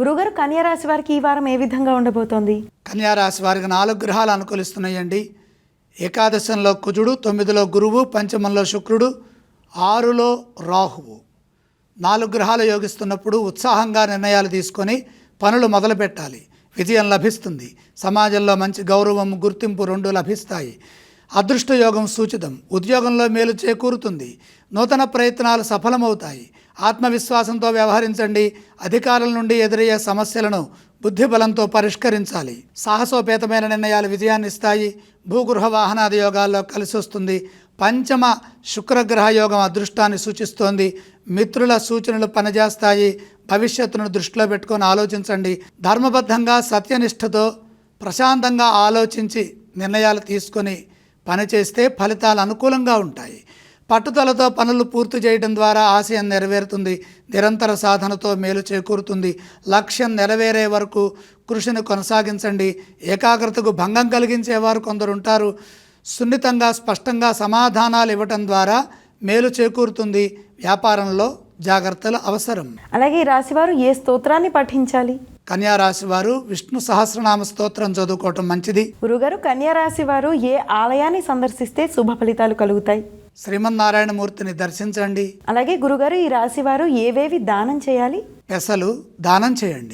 గురుగారు కన్యారాశి వారికి ఈ వారం ఏ విధంగా ఉండబోతోంది? కన్యారాశి వారికి నాలుగు గ్రహాలు అనుకూలిస్తున్నాయండి. ఏకాదశంలో కుజుడు తొమ్మిదిలో గురువు పంచమంలో శుక్రుడు ఆరులో రాహువు. నాలుగు గ్రహాలు యోగిస్తున్నప్పుడు ఉత్సాహంగా నిర్ణయాలు తీసుకొని పనులు మొదలుపెట్టాలి. విజయం లభిస్తుంది. సమాజంలో మంచి గౌరవం గుర్తింపు రెండు లభిస్తాయి. అదృష్టయోగం సూచితం. ఉద్యోగంలో మేలు చేకూరుతుంది. నూతన ప్రయత్నాలు సఫలమవుతాయి. ఆత్మవిశ్వాసంతో వ్యవహరించండి. అధికారుల నుండి ఎదురయ్యే సమస్యలను బుద్ధిబలంతో పరిష్కరించాలి. సాహసోపేతమైన నిర్ణయాలు విజయాన్ని ఇస్తాయి. భూగృహ వాహనాది యోగాల్లో కలిసి వస్తుంది. పంచమ శుక్రగ్రహ యోగం అదృష్టాన్ని సూచిస్తోంది. మిత్రుల సూచనలు పనిచేస్తాయి. భవిష్యత్తును దృష్టిలో పెట్టుకొని ఆలోచించండి. ధర్మబద్ధంగా సత్యనిష్టతో ప్రశాంతంగా ఆలోచించి నిర్ణయాలు తీసుకొని పనిచేస్తే ఫలితాలు అనుకూలంగా ఉంటాయి. పట్టుదలతో పనులు పూర్తి చేయడం ద్వారా ఆశయం నెరవేరుతుంది. నిరంతర సాధనతో మేలు చేకూరుతుంది. లక్ష్యం నెరవేరే వరకు కృషిని కొనసాగించండి. ఏకాగ్రతకు భంగం కలిగించేవారు కొందరు ఉంటారు సున్నితంగా స్పష్టంగా సమాధానాలు ఇవ్వటం ద్వారా మేలు చేకూరుతుంది. వ్యాపారంలో జాగ్రత్తలు అవసరం. అలాగే ఈ రాశి వారు ఏ స్తోత్రాన్ని పఠించాలి కన్యా రాశి వారు విష్ణు సహస్రనామ స్తోత్రం చదువుకోవటం మంచిది. గురుగారు కన్యా రాశి వారు ఏ ఆలయాన్ని సందర్శిస్తే శుభ ఫలితాలు కలుగుతాయి? శ్రీమన్నారాయణమూర్తిని దర్శించండి. అలాగే గురుగారు ఈ రాశి వారు ఏవేవి దానం చేయాలి? పెసలు దానం చేయండి.